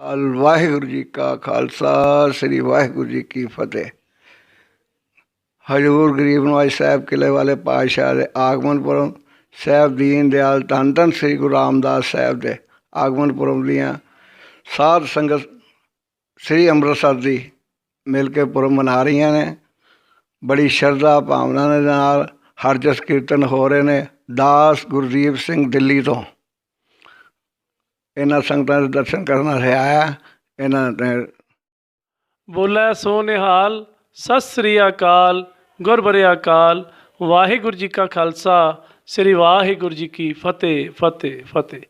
ਅਲ ਵਾਹਿਗੁਰੂ ਜੀ ਕਾ ਖਾਲਸਾ, ਸ੍ਰੀ ਵਾਹਿਗੁਰੂ ਜੀ ਕੀ ਫਤਿਹ। ਹਜੂਰ ਗਰੀਬ ਨਵਾਜ ਸਾਹਿਬ ਕਿਲੇ ਵਾਲੇ ਪਾਤਸ਼ਾਹ ਦੇ ਆਗਮਨਪੁਰਮ ਸਾਹਿਬ ਦੀਨ ਦਿਆਲ ਧੰਨ ਧੰਨ ਸ੍ਰੀ ਗੁਰੂ ਰਾਮਦਾਸ ਸਾਹਿਬ ਦੇ ਆਗਮਨਪੁਰਮ ਦੀਆਂ ਸਾਧ ਸੰਗਤ ਸ੍ਰੀ ਅੰਮ੍ਰਿਤਸਰ ਦੀ ਮਿਲ ਕੇ ਪੁਰਬ ਮਨਾ ਰਹੀਆਂ ਨੇ। ਬੜੀ ਸ਼ਰਧਾ ਭਾਵਨਾ ਦੇ ਨਾਲ ਹਰਜਸ ਕੀਰਤਨ ਹੋ ਰਹੇ ਨੇ ਦਾਸ ਗੁਰਦੀਪ ਸਿੰਘ ਦਿੱਲੀ ਤੋਂ। ਇਹਨਾਂ ਸੰਗਤਾਂ ਦੇ ਦਰਸ਼ਨ ਕਰਨ ਰਿਹਾ ਹੈ ਇਹਨਾਂ ਨੇ ਬੋਲੇ ਸੋ ਨਿਹਾਲ ਸਤਿ ਸ੍ਰੀ ਅਕਾਲ ਗੁਰਬਰਿਆ ਅਕਾਲ, ਵਾਹਿਗੁਰੂ ਜੀ ਕਾ ਖਾਲਸਾ, ਸ੍ਰੀ ਵਾਹਿਗੁਰੂ ਜੀ ਕੀ ਫਤਿਹ ਫਤਿਹ ਫਤਿਹ।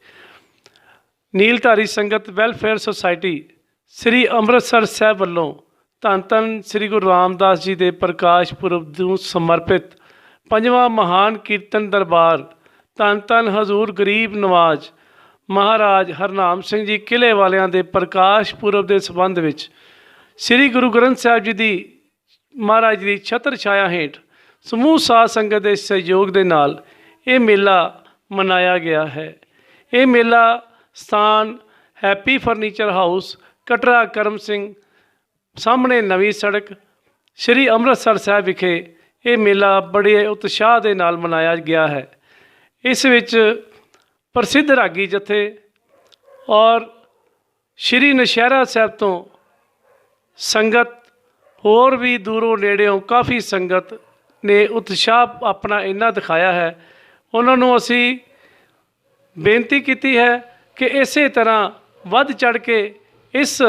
ਨੀਲਧਾਰੀ ਸੰਗਤ ਵੈਲਫੇਅਰ ਸੁਸਾਇਟੀ, ਸ੍ਰੀ ਅੰਮ੍ਰਿਤਸਰ ਸਾਹਿਬ ਵੱਲੋਂ ਧੰਨ ਧੰਨ ਸ੍ਰੀ ਗੁਰੂ ਰਾਮਦਾਸ ਜੀ ਦੇ ਪ੍ਰਕਾਸ਼ ਪੁਰਬ ਨੂੰ ਸਮਰਪਿਤ ਪੰਜਵਾਂ ਮਹਾਨ ਕੀਰਤਨ ਦਰਬਾਰ, ਧੰਨ ਧੰਨ ਹਜ਼ੂਰ ਗਰੀਬ ਨਵਾਜ ਮਹਾਰਾਜ ਹਰਨਾਮ ਸਿੰਘ ਜੀ ਕਿਲੇ ਵਾਲਿਆਂ ਦੇ ਪ੍ਰਕਾਸ਼ ਪੁਰਬ ਦੇ ਸੰਬੰਧ ਵਿੱਚ ਸ੍ਰੀ ਗੁਰੂ ਗ੍ਰੰਥ ਸਾਹਿਬ ਜੀ ਦੀ ਮਹਾਰਾਜ ਦੀ ਛਤਰ ਛਾਇਆ ਹੇਠ ਸਮੂਹ ਸਾਧ ਸੰਗਤ ਦੇ ਸਹਿਯੋਗ ਦੇ ਨਾਲ ਇਹ ਮੇਲਾ ਮਨਾਇਆ ਗਿਆ ਹੈ। ਇਹ ਮੇਲਾ ਸਥਾਨ happy furniture house, Katra Karam Singh ਸਾਹਮਣੇ ਨਵੀਂ ਸੜਕ ਸ੍ਰੀ ਅੰਮ੍ਰਿਤਸਰ ਸਾਹਿਬ ਵਿਖੇ ਇਹ ਮੇਲਾ ਬੜੇ ਉਤਸ਼ਾਹ ਦੇ ਨਾਲ ਮਨਾਇਆ ਗਿਆ ਹੈ। ਇਸ ਵਿੱਚ ਪ੍ਰਸਿੱਧ ਰਾਗੀ ਜਥੇ ਔਰ ਸ਼੍ਰੀ ਨਸ਼ਹਿਰਾ ਸਾਹਿਬ ਤੋਂ ਸੰਗਤ ਹੋਰ ਵੀ ਦੂਰੋਂ ਨੇੜਿਓਂ ਕਾਫੀ ਸੰਗਤ ਨੇ ਉਤਸ਼ਾਹ ਆਪਣਾ ਇੰਨਾ ਦਿਖਾਇਆ ਹੈ। ਉਹਨਾਂ ਨੂੰ ਅਸੀਂ ਬੇਨਤੀ ਕੀਤੀ ਹੈ ਕਿ ਇਸੇ ਤਰ੍ਹਾਂ ਵੱਧ ਚੜ ਕੇ ਇਸ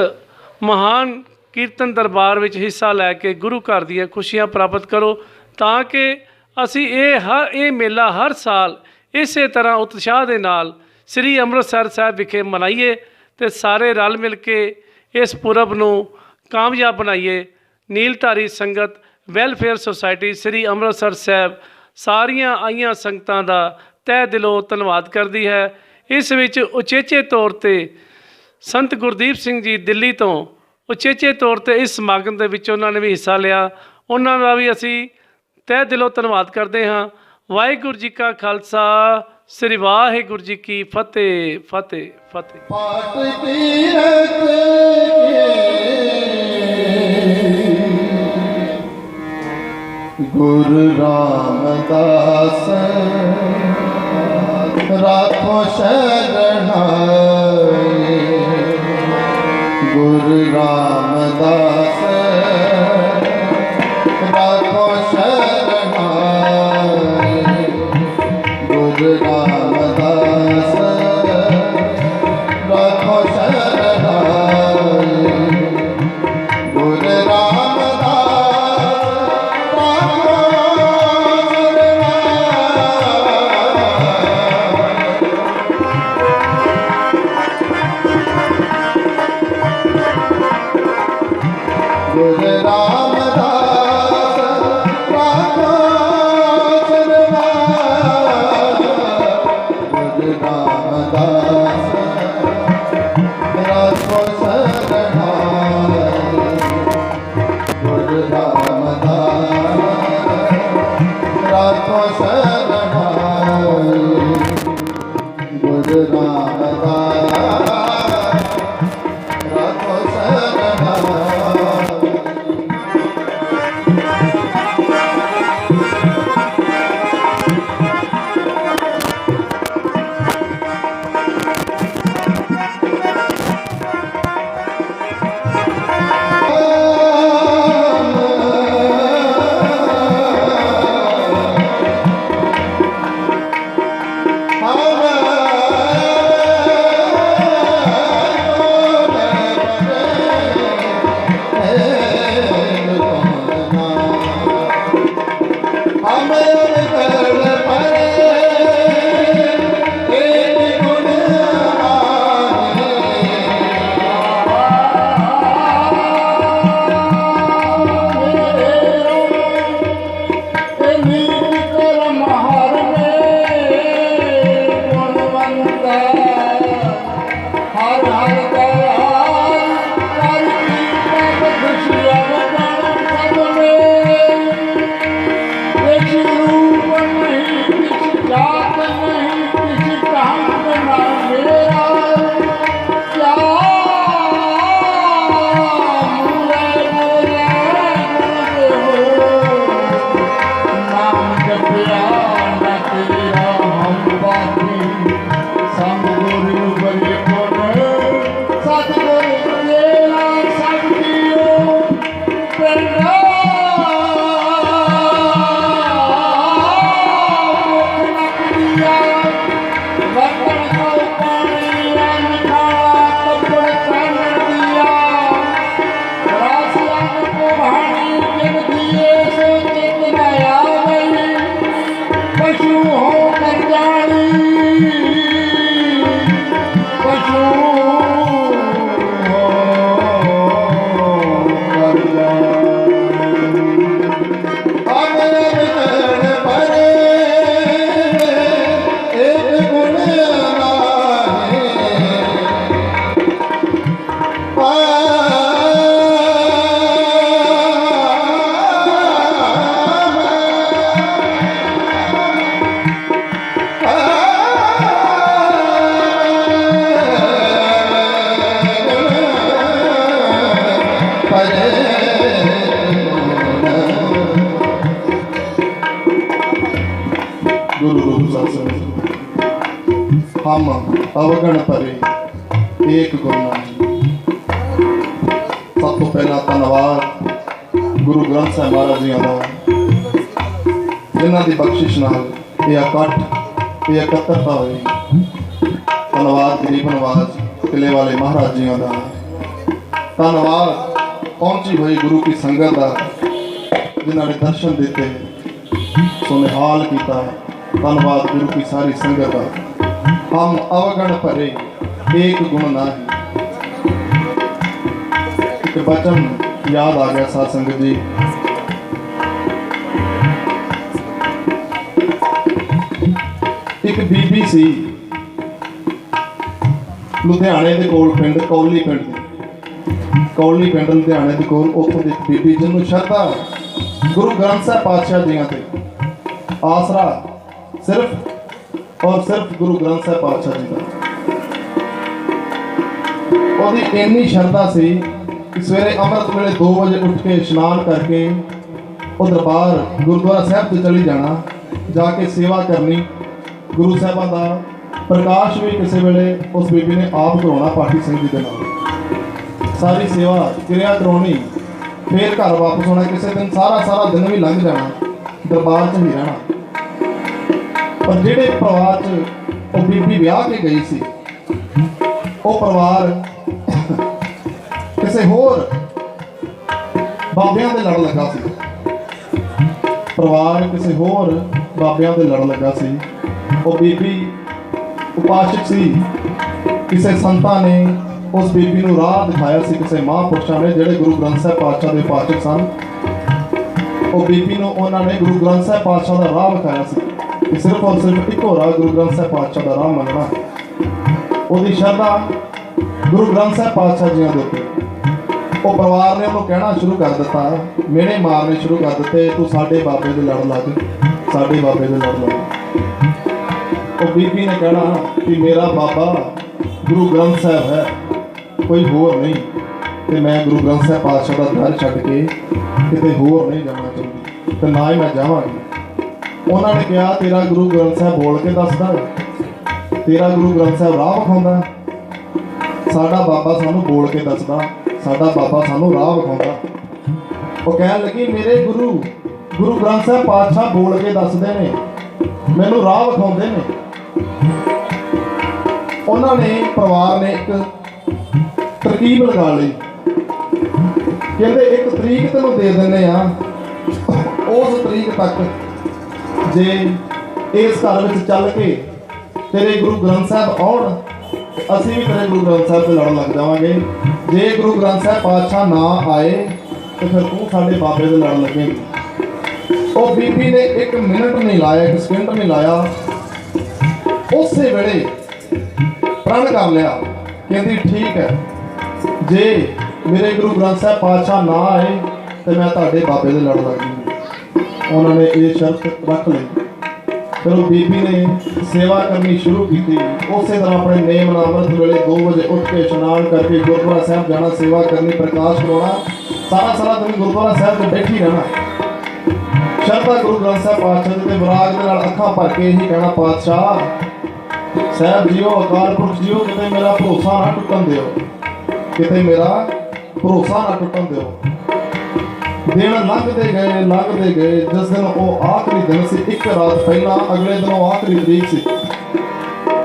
ਮਹਾਨ ਕੀਰਤਨ ਦਰਬਾਰ ਵਿੱਚ ਹਿੱਸਾ ਲੈ ਕੇ ਗੁਰੂ ਘਰ ਦੀਆਂ ਖੁਸ਼ੀਆਂ ਪ੍ਰਾਪਤ ਕਰੋ ਤਾਂ ਕਿ ਅਸੀਂ ਇਹ ਹਰ ਇਹ ਮੇਲਾ ਹਰ ਸਾਲ ਇਸੇ ਤਰ੍ਹਾਂ ਉਤਸ਼ਾਹ ਦੇ ਨਾਲ ਸ੍ਰੀ ਅੰਮ੍ਰਿਤਸਰ ਸਾਹਿਬ ਵਿਖੇ ਮਨਾਈਏ ਤੇ ਸਾਰੇ ਰਲ ਮਿਲ ਕੇ ਇਸ ਪੁਰਬ ਨੂੰ ਕਾਮਯਾਬ ਬਣਾਈਏ। ਨੀਲਧਾਰੀ ਸੰਗਤ, ਵੈਲਫੇਅਰ ਸੁਸਾਇਟੀ, ਸ੍ਰੀ ਅੰਮ੍ਰਿਤਸਰ ਸਾਹਿਬ ਸਾਰੀਆਂ ਆਈਆਂ ਸੰਗਤਾਂ ਦਾ ਤਹਿ ਦਿਲੋਂ ਧੰਨਵਾਦ ਕਰਦੀ ਹੈ। ਇਸ ਵਿੱਚ ਉਚੇਚੇ ਤੌਰ ਤੇ ਸੰਤ ਗੁਰਦੀਪ ਸਿੰਘ ਜੀ ਦਿੱਲੀ ਤੋਂ ਉਚੇਚੇ ਤੌਰ ਤੇ ਇਸ ਸਮਾਗਮ ਦੇ ਵਿੱਚ ਉਹਨਾਂ ਨੇ ਵੀ ਹਿੱਸਾ ਲਿਆ। ਉਹਨਾਂ ਦਾ ਵੀ ਅਸੀਂ ਤਹਿ ਦਿਲੋਂ ਧੰਨਵਾਦ ਕਰਦੇ ਹਾਂ। ਵਾਹਿਗੁਰੂ ਜੀ ਕਾ ਖਾਲਸਾ, ਸ੍ਰੀ ਵਾਹਿਗੁਰੂ ਜੀ ਕੀ ਫਤਿਹ ਫਤਿਹ ਫਤਿਹ। ਪਾਟ ਤੀਰਥ ਕੇ ਗੁਰੂ ਰਾਮਦਾਸ ਰਾਖੋ ਸ਼ਰਣਾਈ ਗੁਰੂ ਰਾਮਦਾਸ ਰਾਖੋ ਸ਼ਰਣਾਈ Good job, ਅਵਗਣ ਪਰੇ ਏਕ ਗੁਰੂ ਸਭ ਤੋਂ ਪਹਿਲਾਂ ਧੰਨਵਾਦ ਗੁਰੂ ਗ੍ਰੰਥ ਸਾਹਿਬ ਮਹਾਰਾਜ ਜੀ ਦਾ ਜਿਨ੍ਹਾਂ ਦੀ ਬਖਸ਼ਿਸ਼ ਨਾਲ ਇਹ ਇਕੱਠ, ਇਹ ਇਕੱਤਰਤਾ ਹੋਈ। ਧੰਨਵਾਦ ਗਰੀਬ ਨਵਾਜ਼ ਕਿਲੇ ਵਾਲੇ ਮਹਾਰਾਜ ਜੀਆਂ ਦਾ ਧੰਨਵਾਦ ਪਹੁੰਚੀ ਹੋਈ ਗੁਰੂ ਕੀ ਸੰਗਤ ਦਾ, ਜਿਨ੍ਹਾਂ ਨੇ ਦਰਸ਼ਨ ਦਿੱਤੇ ਸੋ ਨਿਹਾਲ ਕੀਤਾ। ਧੰਨਵਾਦ ਗੁਰੂ ਕੀ ਸਾਰੀ ਸੰਗਤ ਦਾ। ਹਮ ਅਵਗਣ ਭਰੇ ਏਕ ਗੁਣ ਨਾਹੀ ਇੱਕ ਬਚਨ ਯਾਦ ਆ ਗਿਆ ਸਾਧ ਸੰਗਤ ਜੀ ਇੱਕ ਬੀਬੀ ਸੀ ਲੁਧਿਆਣੇ ਦੇ ਕੋਲ ਪਿੰਡ ਕੌਲੀ ਪਿੰਡ ਕੌਲੀ ਪਿੰਡ ਲੁਧਿਆਣੇ ਦੇ ਕੋਲ ਉੱਥੋਂ ਦੀ ਇੱਕ ਬੀਬੀ ਜਿਹਨੂੰ ਸ਼ਰਧਾ ਗੁਰੂ ਗ੍ਰੰਥ ਸਾਹਿਬ ਪਾਤਸ਼ਾਹ ਜੀਆਂ ਤੇ ਆਸਰਾ ਸਿਰਫ ਔਰ ਸਿਰਫ ਗੁਰੂ ਗ੍ਰੰਥ ਸਾਹਿਬ ਪਾਤਸ਼ਾਹ ਜੀ ਦਾ ਉਹਦੀ ਇੰਨੀ ਸ਼ਰਧਾ ਸੀ ਕਿ ਸਵੇਰੇ ਅੰਮ੍ਰਿਤ ਵੇਲੇ 2 ਵਜੇ ਉੱਠ ਕੇ ਇਸ਼ਨਾਨ ਕਰਕੇ ਉਹ ਦਰਬਾਰ ਗੁਰਦੁਆਰਾ ਸਾਹਿਬ ਤੇ ਚਲੀ ਜਾਣਾ ਜਾ ਕੇ ਸੇਵਾ ਕਰਨੀ ਗੁਰੂ ਸਾਹਿਬਾਂ ਦਾ ਪ੍ਰਕਾਸ਼ ਵੀ ਕਿਸੇ ਵੇਲੇ ਉਸ ਬੀਬੀ ਨੇ ਆਪ ਕਰਾਉਣਾ ਪਾਠੀ ਸਿੰਘ ਜੀ ਦੇ ਨਾਲ ਸਾਰੀ ਸੇਵਾ ਕਿਰਿਆ ਕਰਾਉਣੀ ਫੇਰ ਘਰ ਵਾਪਸ ਆਉਣਾ ਕਿਸੇ ਦਿਨ ਸਾਰਾ ਸਾਰਾ ਦਿਨ ਵੀ ਲੰਘ ਜਾਣਾ ਦਰਬਾਰ 'ਚ ਹੀ ਰਹਿਣਾ ਪਰ ਜਿਹੜੇ ਪਰਿਵਾਰ 'ਚ ਉਹ ਬੀਬੀ ਵਿਆਹ ਕੇ ਗਈ ਸੀ, ਉਹ ਪਰਿਵਾਰ ਕਿਸੇ ਹੋਰ ਬਾਬਿਆਂ ਦੇ ਲੜ ਲੱਗਾ ਸੀ। ਪਰਿਵਾਰ ਕਿਸੇ ਹੋਰ ਬਾਬਿਆਂ ਦੇ ਲੜ ਲੱਗਾ ਸੀ। ਉਹ ਬੀਬੀ ਉਪਾਸ਼ਕ ਸੀ। ਕਿਸੇ ਸੰਤਾਂ ਨੇ ਉਸ ਬੀਬੀ ਨੂੰ ਰਾਹ ਦਿਖਾਇਆ ਸੀ, ਕਿਸੇ ਮਹਾਂਪੁਰਸ਼ਾਂ ਨੇ, ਜਿਹੜੇ ਗੁਰੂ ਗ੍ਰੰਥ ਸਾਹਿਬ ਪਾਤਸ਼ਾਹ ਦੇ ਉਪਾਸ਼ਕ ਸਨ। ਉਹ ਬੀਬੀ ਨੂੰ ਉਹਨਾਂ ਨੇ ਗੁਰੂ ਗ੍ਰੰਥ ਸਾਹਿਬ ਪਾਤਸ਼ਾਹ ਦਾ ਰਾਹ ਦਿਖਾਇਆ ਸੀ। ਸਿਰਫ ਔਰ ਸਿਰਫ ਇੱਕੋ ਰਾਹ ਗੁਰੂ ਗ੍ਰੰਥ ਸਾਹਿਬ ਪਾਤਸ਼ਾਹ ਦਾ ਰਾਹ ਮੰਨਣਾ। ਉਹਦੀ ਸ਼ਰਧਾ ਗੁਰੂ ਗ੍ਰੰਥ ਸਾਹਿਬ ਪਾਤਸ਼ਾਹ ਜੀ ਦੇ ਉੱਤੇ। ਉਹ ਪਰਿਵਾਰ ਨੇ ਉਹਨੂੰ ਕਹਿਣਾ ਸ਼ੁਰੂ ਕਰ ਦਿੱਤਾ, ਮੇਰੇ ਮਾਰਨੇ ਸ਼ੁਰੂ ਕਰ ਦਿੱਤੇ, ਤੂੰ ਸਾਡੇ ਬਾਬੇ ਦੇ ਲੜ ਲੱਗ ਸਾਡੇ ਬਾਬੇ ਦੇ ਲੜ ਲੱਗ ਉਹ ਬੀਬੀ ਨੇ ਕਹਿਣਾ ਕਿ ਮੇਰਾ ਬਾਬਾ ਗੁਰੂ ਗ੍ਰੰਥ ਸਾਹਿਬ ਹੈ, ਕੋਈ ਹੋਰ ਨਹੀਂ। ਤੇ ਮੈਂ ਗੁਰੂ ਗ੍ਰੰਥ ਸਾਹਿਬ ਪਾਤਸ਼ਾਹ ਦਾ ਦਰ ਛੱਡ ਕੇ ਕਿਤੇ ਹੋਰ ਨਹੀਂ ਜਾਣਾ ਚਾਹੁੰਦੀ। ਤੇ ਨਾ ਹੀ ਮੈਂ ਜਾਵਾਂਗੀ। ਉਹਨਾਂ ਨੇ ਕਿਹਾ, ਤੇਰਾ ਗੁਰੂ ਗ੍ਰੰਥ ਸਾਹਿਬ ਬੋਲ ਕੇ ਦੱਸਦਾ ਤੇਰਾ ਗੁਰੂ ਗ੍ਰੰਥ ਸਾਹਿਬ ਰਾਹ ਵਿਖਾਉਂਦਾ। ਸਾਡਾ ਬਾਬਾ ਸਾਨੂੰ ਬੋਲ ਕੇ ਦੱਸਦਾ। ਸਾਡਾ ਬਾਬਾ ਸਾਨੂੰ ਰਾਹ ਵਿਖਾਉਂਦਾ। ਉਹ ਕਹਿਣ ਲੱਗੀ, ਮੇਰੇ ਗੁਰੂ ਗੁਰੂ ਗ੍ਰੰਥ ਸਾਹਿਬ ਪਾਤਸ਼ਾਹ ਬੋਲ ਕੇ ਦੱਸਦੇ ਨੇ। ਮੈਨੂੰ ਰਾਹ ਵਿਖਾਉਂਦੇ ਨੇ। ਉਹਨਾਂ ਨੇ ਪਰਿਵਾਰ ਨੇ ਇੱਕ ਤਰਕੀਬ ਲਗਾ ਲਈ। ਕਹਿੰਦੇ, ਇੱਕ ਤਰੀਕ ਤੈਨੂੰ ਦੇ ਦਿੰਦੇ ਆ ਉਸ ਤਰੀਕ ਤੱਕ ਜੇ ਇਸ ਘਰ ਵਿੱਚ ਚੱਲ ਕੇ ਤੇਰੇ ਗੁਰੂ ਗ੍ਰੰਥ ਸਾਹਿਬ ਆਉਣ, ਅਸੀਂ ਵੀ ਤੇਰੇ ਗੁਰੂ ਗ੍ਰੰਥ ਸਾਹਿਬ ਤੇ ਲੜਨ ਲੱਗ ਜਾਵਾਂਗੇ। ਜੇ ਗੁਰੂ ਗ੍ਰੰਥ ਸਾਹਿਬ ਪਾਤਸ਼ਾਹ ਨਾ ਆਏ, ਤੇ ਫਿਰ ਤੂੰ ਸਾਡੇ ਬਾਬੇ ਦੇ ਲੜਨ ਲੱਗੇਂਗੀ ਉਹ ਬੀਬੀ ਨੇ ਇੱਕ ਮਿੰਟ ਨਹੀਂ ਲਾਇਆ, ਇੱਕ ਸਕਿੰਟ ਨਹੀਂ ਲਾਇਆ। ਉਸੇ ਵੇਲੇ ਪ੍ਰਣ ਕਰ ਲਿਆ, ਕਹਿੰਦੀ, ਠੀਕ ਹੈ। ਜੇ ਮੇਰੇ ਗੁਰੂ ਗ੍ਰੰਥ ਸਾਹਿਬ ਪਾਤਸ਼ਾਹ ਨਾ ਆਏ, ਤੇ ਮੈਂ ਤੁਹਾਡੇ ਬਾਬੇ ਦੇ ਲੜ ਲੱਗੀ ਉਹਨਾਂ ਨੇ ਇਹ ਸ਼ਰਤ ਰੱਖ ਲਈ। ਫਿਰ ਉਹ ਬੀਬੀ ਨੇ ਸੇਵਾ ਕਰਨੀ ਸ਼ੁਰੂ ਕੀਤੀ, ਉਸੇ ਤਰ੍ਹਾਂ ਆਪਣੇ ਨੇਮ ਨਾਮਰਤ ਵੇਲੇ 2 ਵਜੇ ਉੱਠ ਕੇ ਇਸ਼ਨਾਨ ਕਰਕੇ ਗੁਰਦੁਆਰਾ ਸਾਹਿਬ ਜਾਣਾ, ਸੇਵਾ ਕਰਨੀ, ਪ੍ਰਕਾਸ਼ ਕਰਾਉਣਾ, ਸਾਰਾ ਸਾਰਾ ਦਿਨ ਗੁਰਦੁਆਰਾ ਸਾਹਿਬ ਤੇ ਬੈਠੀ ਰਹਿਣਾ। ਸ਼ਰਧਾ ਗੁਰੂ ਗ੍ਰੰਥ ਸਾਹਿਬ ਪਾਤਸ਼ਾਹ ਦੇ ਵਿਰਾਗ ਦੇ ਨਾਲ ਅੱਖਾਂ ਭਰ ਕੇ ਹੀ ਕਹਿਣਾ, ਪਾਤਸ਼ਾਹ, ਸਾਹਿਬ ਜੀਓ, ਅਕਾਲ ਪੁਰਖ ਜੀਓ, ਕਿਤੇ ਮੇਰਾ ਭਰੋਸਾ ਨਾ ਟੁੱਟਣ ਦਿਓ। ਕਿਤੇ ਮੇਰਾ ਭਰੋਸਾ ਨਾ ਟੁੱਟਣ ਦਿਓ। ਦਿਨ ਲੰਘਦੇ ਗਏ ਲੰਘਦੇ ਗਏ, ਜਿਸ ਦਿਨ ਉਹ ਆਖਰੀ ਦਿਨ ਸੀ, ਇੱਕ ਰਾਤ ਪਹਿਲਾਂ, ਅਗਲੇ ਦਿਨ ਉਹ ਆਖਰੀ ਤਰੀਕ ਸੀ।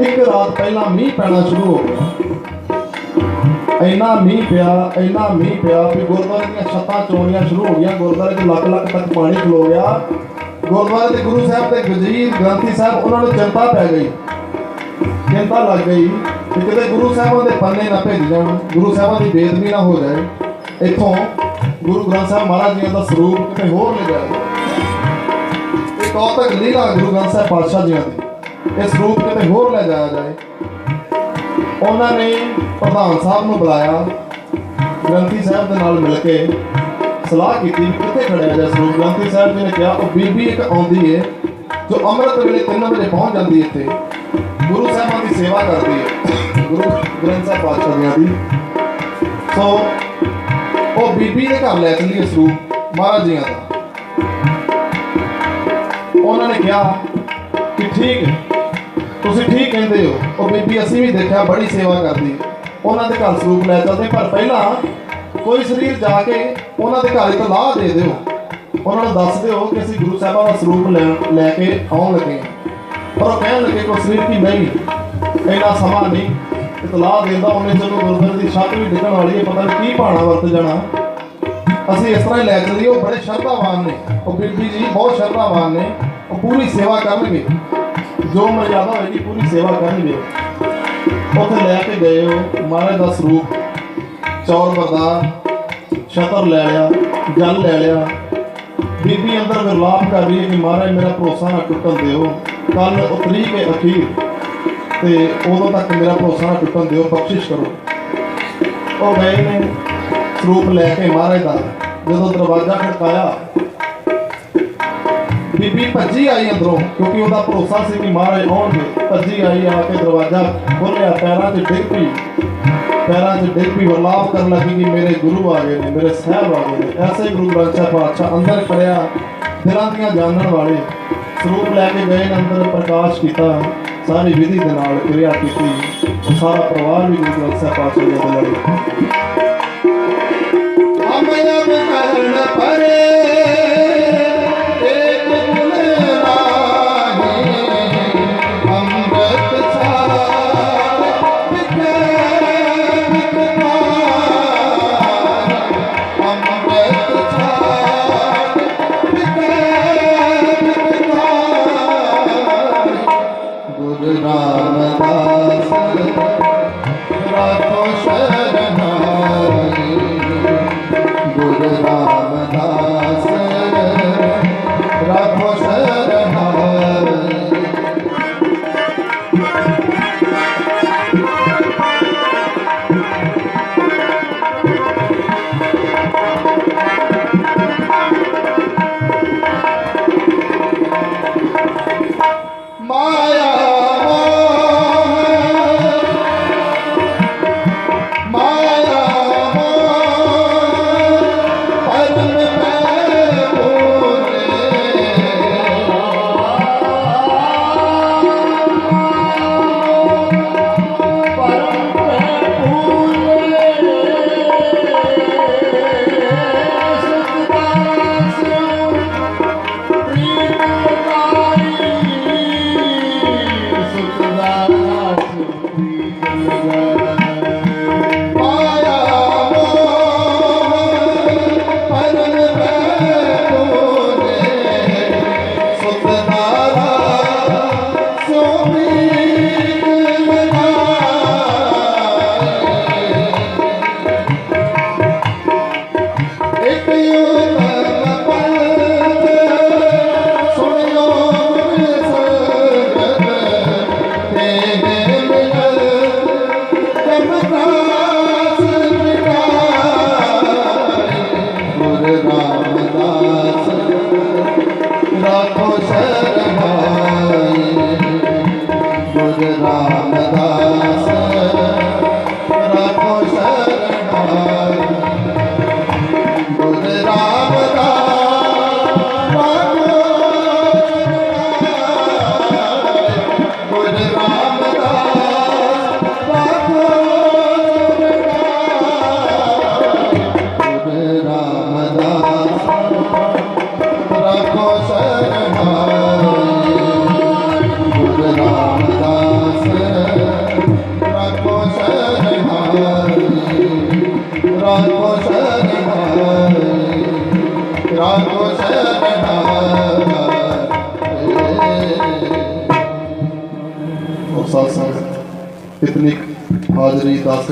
ਇੱਕ ਰਾਤ ਪਹਿਲਾਂ ਮੀਂਹ ਪੈਣਾ ਸ਼ੁਰੂ ਹੋ ਗਿਆ। ਇੰਨਾ ਮੀਂਹ ਪਿਆ, ਇੰਨਾ ਮੀਂਹ ਪਿਆ ਕਿ ਗੁਰਦੁਆਰੇ ਦੀਆਂ ਛੱਤਾਂ ਚੋਣੀਆਂ ਸ਼ੁਰੂ ਹੋ ਗਈਆਂ, ਗੁਰਦੁਆਰੇ 'ਚ ਲੱਖ ਲੱਖ ਤੱਕ ਪਾਣੀ ਖਲੋ ਗਿਆ। ਗੁਰਦੁਆਰੇ ਦੇ ਗੁਰੂ ਸਾਹਿਬ ਤੇ ਗਜੀਰ ਗ੍ਰੰਥੀ ਸਾਹਿਬ, ਉਹਨਾਂ ਨੂੰ ਚਿੰਤਾ ਪੈ ਗਈ। ਚਿੰਤਾ ਲੱਗ ਗਈ ਕਿ ਕਿਤੇ ਗੁਰੂ ਸਾਹਿਬਾਂ ਦੇ ਪੰਨੇ ਨਾ ਭੇਜ ਜਾਣ, ਗੁਰੂ ਸਾਹਿਬਾਂ ਦੀ ਬੇਦਬੀ ਨਾ ਹੋ ਜਾਏ। ਇੱਥੋਂ ਗੁਰੂ ਗ੍ਰੰਥ ਸਾਹਿਬ ਮਹਾਰਾਜ ਜੀ ਦਾ ਸਰੂਪ ਕਿਤੇ ਹੋਰ ਲੈ ਜਾਇਆ ਇਹ ਕੌਤਕ ਲੀਲਾ ਗੁਰੂ ਗ੍ਰੰਥ ਸਾਹਿਬ ਪਾਤਸ਼ਾਹ ਜੀ ਦੀ ਇਹ ਸਰੂਪ ਕਿਤੇ ਹੋਰ ਲੈ ਜਾਇਆ ਜਾਏ। ਉਹਨਾਂ ਨੇ ਪ੍ਰਧਾਨ ਸਾਹਿਬ ਨੂੰ ਬੁਲਾਇਆ, ਗ੍ਰੰਥੀ ਸਾਹਿਬ ਦੇ ਨਾਲ ਮਿਲ ਕੇ ਸਲਾਹ ਕੀਤੀ ਕਿੱਥੇ ਖੜਿਆ ਜਾ ਸਰੂਪ। ਗ੍ਰੰਥੀ ਸਾਹਿਬ ਜੀ ਨੇ ਕਿਹਾ, ਉਹ ਬੀਬੀ ਇੱਕ ਆਉਂਦੀ ਏ, ਜੋ ਅੰਮ੍ਰਿਤ ਵੇਲੇ 3 ਵਜੇ ਪਹੁੰਚ ਜਾਂਦੀ ਹੈ ਇੱਥੇ। ਗੁਰੂ ਸਾਹਿਬਾਂ ਦੀ ਸੇਵਾ ਕਰਦੀ ਹੈ ਗੁਰੂ ਗ੍ਰੰਥ ਸਾਹਿਬ ਪਾਤਸ਼ਾਹ ਜੀ ਦੀ ਸੋ ਉਹ ਬੀਬੀ ਦੇ ਘਰ ਲੈ ਚੱਲੀਏ ਸਰੂਪ ਮਹਾਰਾਜ ਜੀਆਂ ਦਾ। ਉਹਨਾਂ ਨੇ ਕਿਹਾ ਕਿ ਠੀਕ ਤੁਸੀਂ ਠੀਕ ਕਹਿੰਦੇ ਹੋ। ਉਹ ਬੀਬੀ ਅਸੀਂ ਵੀ ਦੇਖਿਆ, ਬੜੀ ਸੇਵਾ ਕਰਦੀ। ਉਹਨਾਂ ਦੇ ਘਰ ਸਰੂਪ ਲੈ ਚੱਲਦੇ, ਪਰ ਪਹਿਲਾਂ ਕੋਈ ਸਰੀਰ ਜਾ ਕੇ ਉਹਨਾਂ ਦੇ ਘਰ ਇੱਕ ਲਾਹ ਦੇ ਦਿਓ। ਉਹਨਾਂ ਨੂੰ ਦੱਸ ਦਿਓ ਕਿ ਅਸੀਂ ਗੁਰੂ ਸਾਹਿਬਾਂ ਦਾ ਸਰੂਪ ਲੈ ਲੈ ਕੇ ਆਉਣ ਲੱਗੇ ਹਾਂ। ਪਰ ਉਹ ਕਹਿਣ ਲੱਗੇ ਕੋਈ ਸਰੀਰ ਕੀ ਨਹੀਂ, ਇੰਨਾ ਸਮਾਂ ਨਹੀਂ। ਇਤਲਾਹ ਦਿੰਦਾ ਉਹਨੇ ਚਲੋ ਗੁਰਦੁਆਰੇ ਦੀ ਛੱਤ ਵੀ ਡਿੱਗਣ ਵਾਲੀ ਹੈ, ਪਤਾ ਨਹੀਂ ਕੀ ਭਾਣਾ ਵਰਤ ਜਾਣਾ। ਅਸੀਂ ਇਸ ਤਰ੍ਹਾਂ ਹੀ ਲੈ ਚੱਲੀਏ, ਉਹ ਬੜੇ ਸ਼ਰਧਾਵਾਨ ਨੇ। ਉਹ ਬੀਬੀ ਜੀ ਬਹੁਤ ਸ਼ਰਧਾਵਾਨ ਨੇ, ਉਹ ਪੂਰੀ ਸੇਵਾ ਕਰਨਗੇ। ਜੋ ਮਰਜ਼ਾਦਾ ਹੋਏਗੀ, ਪੂਰੀ ਸੇਵਾ ਕਰਨਗੇ। ਉੱਥੇ ਲੈ ਕੇ ਗਏ ਉਹ, ਮਹਾਰਾਜ ਦਾ ਸਰੂਪ ਚੌਰ ਬਰਦਾਰ ਸ਼ਤਰ ਲੈ ਲਿਆ, ਜਲ ਲੈ ਲਿਆ। ਬੀਬੀ ਅੰਦਰ ਵਿਰਲਾਪ ਕਰ ਰਹੀ ਹੈ ਕਿ ਮਹਾਰਾਜ ਮੇਰਾ ਭਰੋਸਾ ਨਾ ਟੁੱਟਣ ਦਿਓ। ਕੱਲ ਉਤਰੀ ਕੇ ਅਖੀਰ ਤੇ ਉਦੋਂ ਤੱਕ ਮੇਰਾ ਭਰੋਸਾ ਨਾ ਟੁੱਟਣ ਦਿਓ, ਬਖਸ਼ਿਸ਼ ਕਰੋ। ਉਹ ਗਏ ਨੇ ਸਰੂਪ ਲੈ ਕੇ ਮਹਾਰਾਜ ਦਾ। ਜਦੋਂ ਦਰਵਾਜ਼ਾ ਖੜਕਾਇਆ, ਬੀਬੀ ਭੱਜੀ ਆਈ ਅੰਦਰੋਂ, ਕਿਉਂਕਿ ਉਹਦਾ ਭਰੋਸਾ ਸੀ ਕਿ ਮਹਾਰਾਜ ਆਉਣਗੇ। ਭੱਜੀ ਆਈ, ਆ ਕੇ ਦਰਵਾਜ਼ਾ ਖੋਲ੍ਹਿਆ, ਪੈਰਾਂ 'ਚ ਡਿੱਗ ਪਈ। ਪੈਰਾਂ 'ਚ ਡਿੱਗ ਪਈ ਵਰਲਾਪ ਕਰਨ ਲੱਗੀ ਕਿ ਮੇਰੇ ਗੁਰੂ ਆ ਗਏ ਨੇ, ਮੇਰੇ ਸਾਹਿਬ ਆ ਗਏ ਨੇ। ਐਸੇ ਗੁਰੂ ਗ੍ਰੰਥ ਸਾਹਿਬ ਪਾਤਸ਼ਾਹ ਅੰਦਰ ਖੜਿਆ ਦਿਲਾਂ ਦੀਆਂ ਜਾਣਨ ਵਾਲੇ। ਸਰੂਪ ਲੈ ਕੇ ਗਏ ਨੇ, ਅੰਦਰ ਪ੍ਰਕਾਸ਼ ਕੀਤਾ। ਸਾਰੀ ਵਿਧੀ ਦੇ ਨਾਲ ਕਿਰਿਆ ਕੀਤੀ ਸਾਰਾ ਪਰਿਵਾਰ ਵੀ ਗੁਰੂ ਗ੍ਰੰਥ ਸਾਹਿਬ ਪਾਤਸ਼ਾਹ ਜੀ ਦੇ ਲੜੇ। ਅਮਯਮ ਕਰਨ ਪਰੇ। ਰਾਮਦਾਸ ਰਾਖੋ ਸ਼ਰਨਾਈ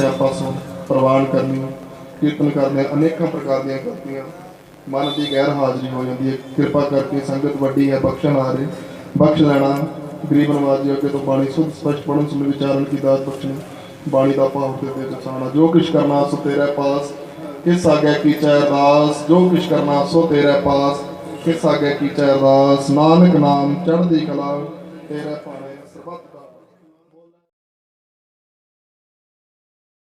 ਹਾਜ਼ਰੀ ਦਾਸਿਆ ਪਾਸੋਂ ਪ੍ਰਵਾਨ ਕਰਨੀ, ਕੀਰਤਨ ਕਰਨੇ ਅਨੇਕਾਂ ਪ੍ਰਕਾਰ ਦੀਆਂ ਕਰਤੀਆਂ। ਮਨ ਦੀ ਗੈਰ ਹਾਜ਼ਰੀ ਹੋ ਜਾਂਦੀ ਹੈ। ਕਿਰਪਾ ਕਰਕੇ ਸੰਗਤ ਵੱਡੀ ਹੈ ਬਖਸ਼ਣ ਆ ਰਹੇ ਬਖਸ਼ ਲੈਣਾ, ਗਰੀਬ ਨਵਾਜ ਜੀ ਅੱਗੇ ਤੋਂ ਬਾਣੀ ਸੁਧ ਸਪਸ਼ਟ ਪੜਨ ਸੁਣ ਵਿਚਾਰਨ ਕੀ ਦਾਤ ਬਖਸ਼ਣੀ, ਬਾਣੀ ਦਾ ਭਾਵ ਤੇ ਤੇ ਦਸਾਣਾ ਜੋ ਕਿਛ ਕਰਨਾ, ਸੋ ਤੇਰੇ ਪਾਸ। ਕਿਸ ਆਗੇ ਕੀਚੈ ਅਰਦਾਸ। ਜੋ ਕਿਛ ਕਰਨਾ, ਸੋ ਤੇਰੇ ਪਾਸ। ਕਿਸ ਆਗੇ ਕੀਚੈ ਅਰਦਾਸ। ਨਾਨਕ ਨਾਮ, ਚੜ੍ਹਦੀ ਕਲਾ, ਤੇਰੇ ਭਾਣੇ